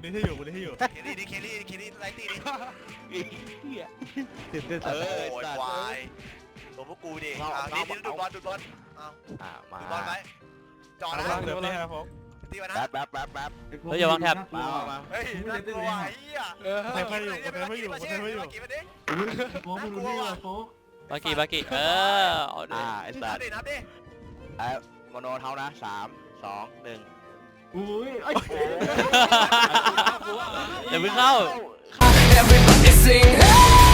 คนนี้ให้อยู่คนนี้ให้อยู่เคลลี่ดิเคลลี่เคลลี่ไลตี้ดิตื่นเต้นเอสัตว์อโอ้ยควายตัวพวกกูดิอ่านี่นี่ดูบอลดูบอลเอาอ่ามาดูบอลไปจอดเอานะล่างเดิมนี่ครับผมตีมานะแป๊บแป๊บแป๊บแป๊บเฮ้ยอย่าวางแท็บ มามามาเฮ้ยน่ากลัวไอ้เหี้ยใครไม่อยู่คนนี้ไม่อยู่คนนี้ไม่อยู่กี่มาดิโฟกมึงรู้ได้ไงโฟกบากีบากีเออเอาดิอ่าไอ้นัสับตว์ดินับดิไอ้โมโนเท่านะสามสองหนึ่ง อุ้ยไอ้อย่าเพิ่งเข้า Everybody sing hey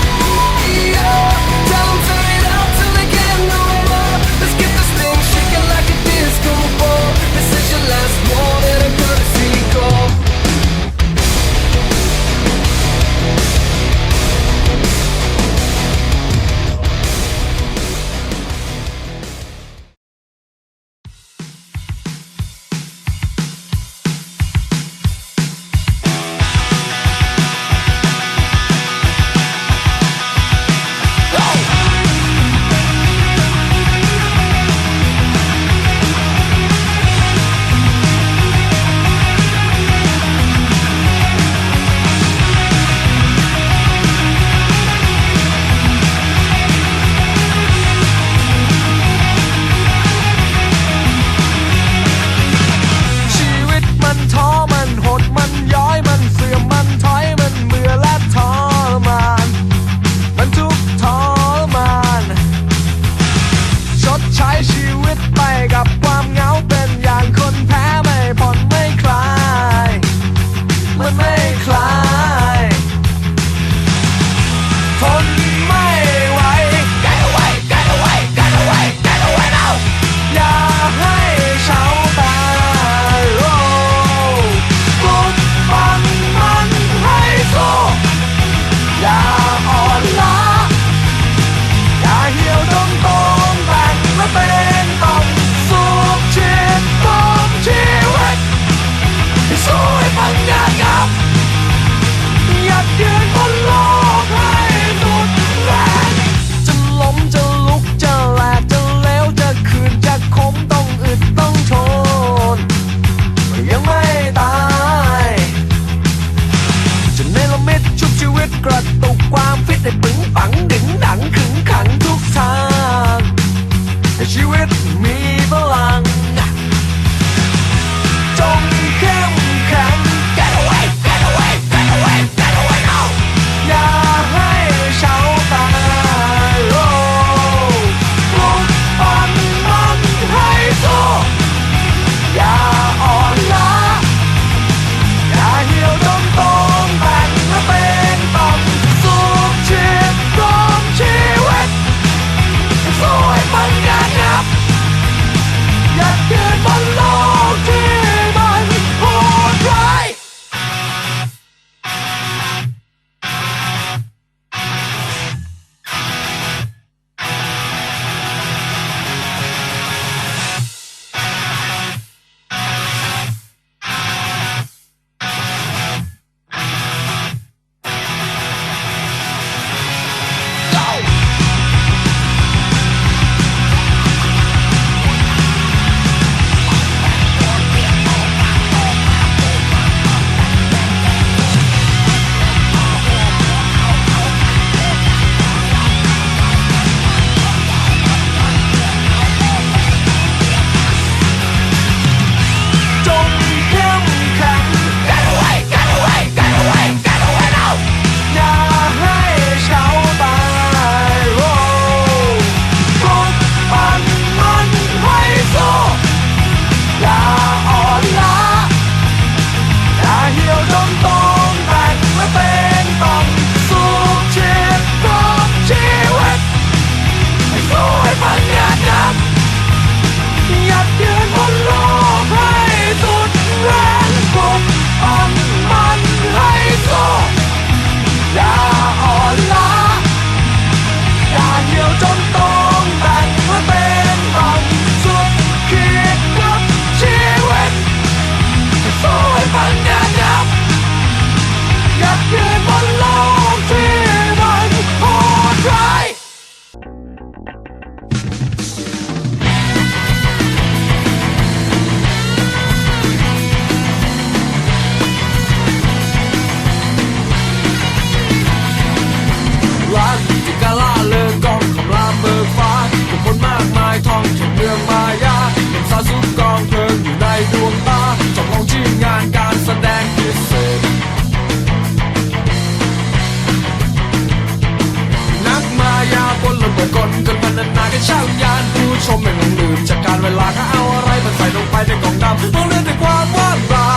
็นช่างยานผู้ชมไม่เหมือนอื่นจากการเวลาถ้าเอาอะไรมาใส่ลงไปในกล่องดำมองเรื่องด้วยความว่างเปล่า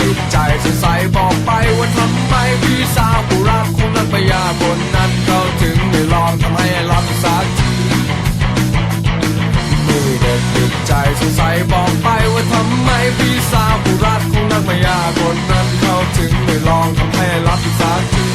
ติดใจสงสัยบอกไปว่าทำไมพี่สาวผู้รักคงนั้นพยาคนนั้นเขาถึงไม่ลองทำให้รับสักทีมือเด็ดติดใจสงสัยบอกไปว่าทำไมพี่สาวผู้รักคงนั้นพยาคนนั้นเขาถึงไม่ลองทำให้รับสักที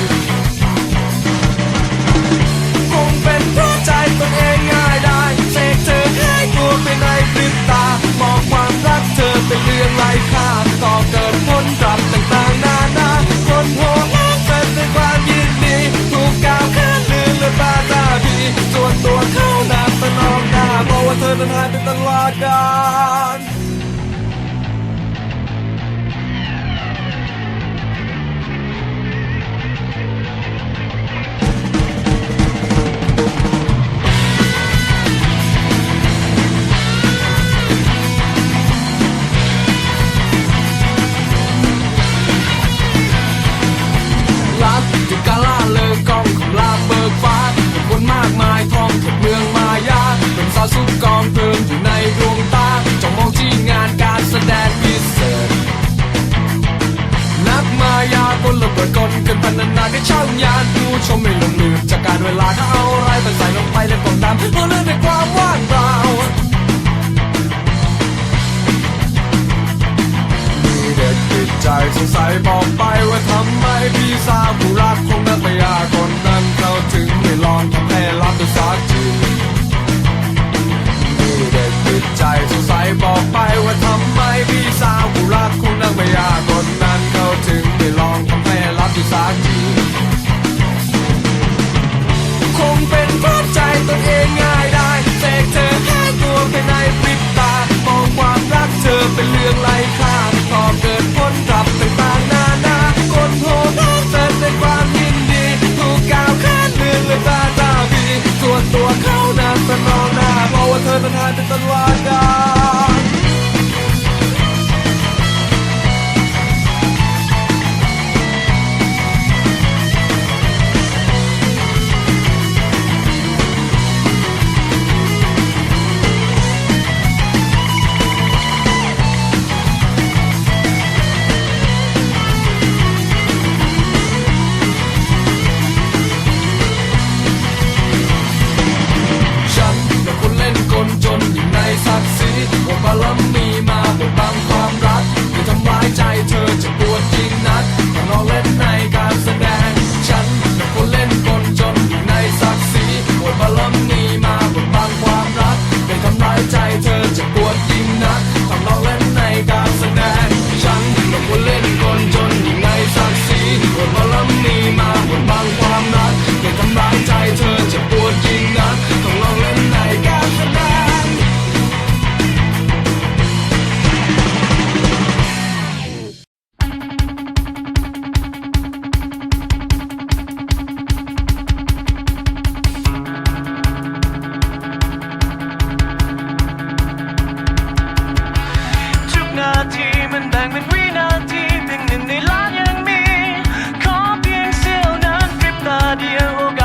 พริบตามองความรักเธอเป็นเรื่องไร้ค่าต่อเกิดผลกลับต่างๆนานาคนหัวเป็นด้วยความยินดีถูกกล่าวข้านลือและบาตาบีส่วนตัวเขาหนาตะนองหน้าบอกว่าเธอนั้นหายไปตลอดกาล ทุกกองเพลิงอยู่ในดวงตาจ้องมองที่งานการแสดงพิเศษ นักมายากลระเบิดกลเกินพันนาได้ช่างยานผู้ชมไม่หลงลืมจากการเวลาเขาเอาอะไรไปใส่ลงไปและกล่องดำเพราะเรื่องในความว่างเปล่ามีเด็กติดใจสงสัยบอกไปว่าทำไมพี่สาวผู้รักของนักพยากลนั้นเขาถึงไม่ลองทำให้รับตัวสัก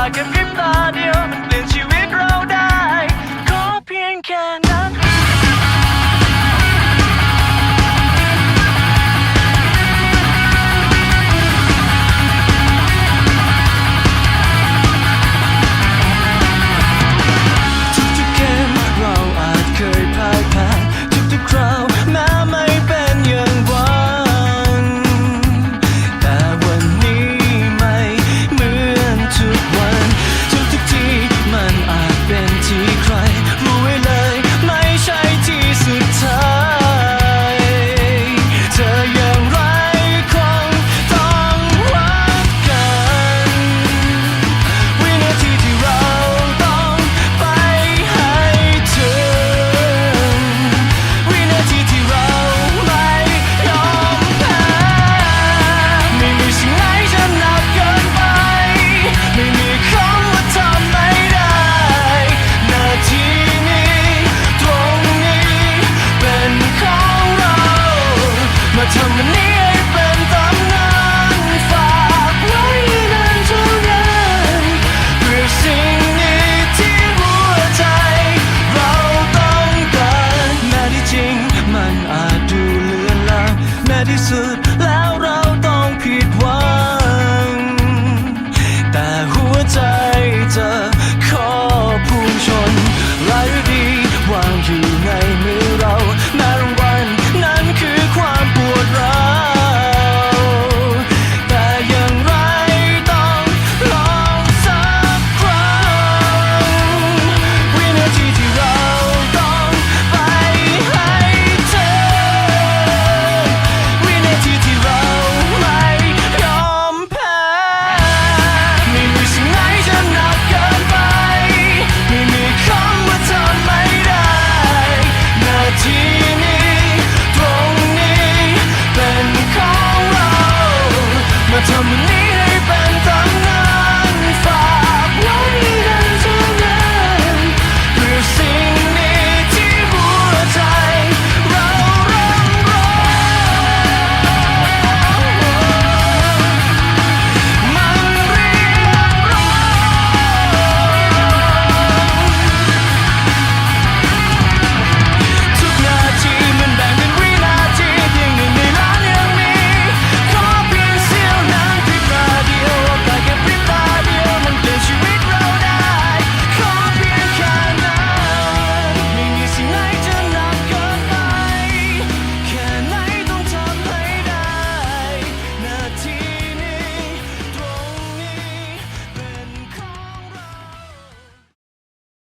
like a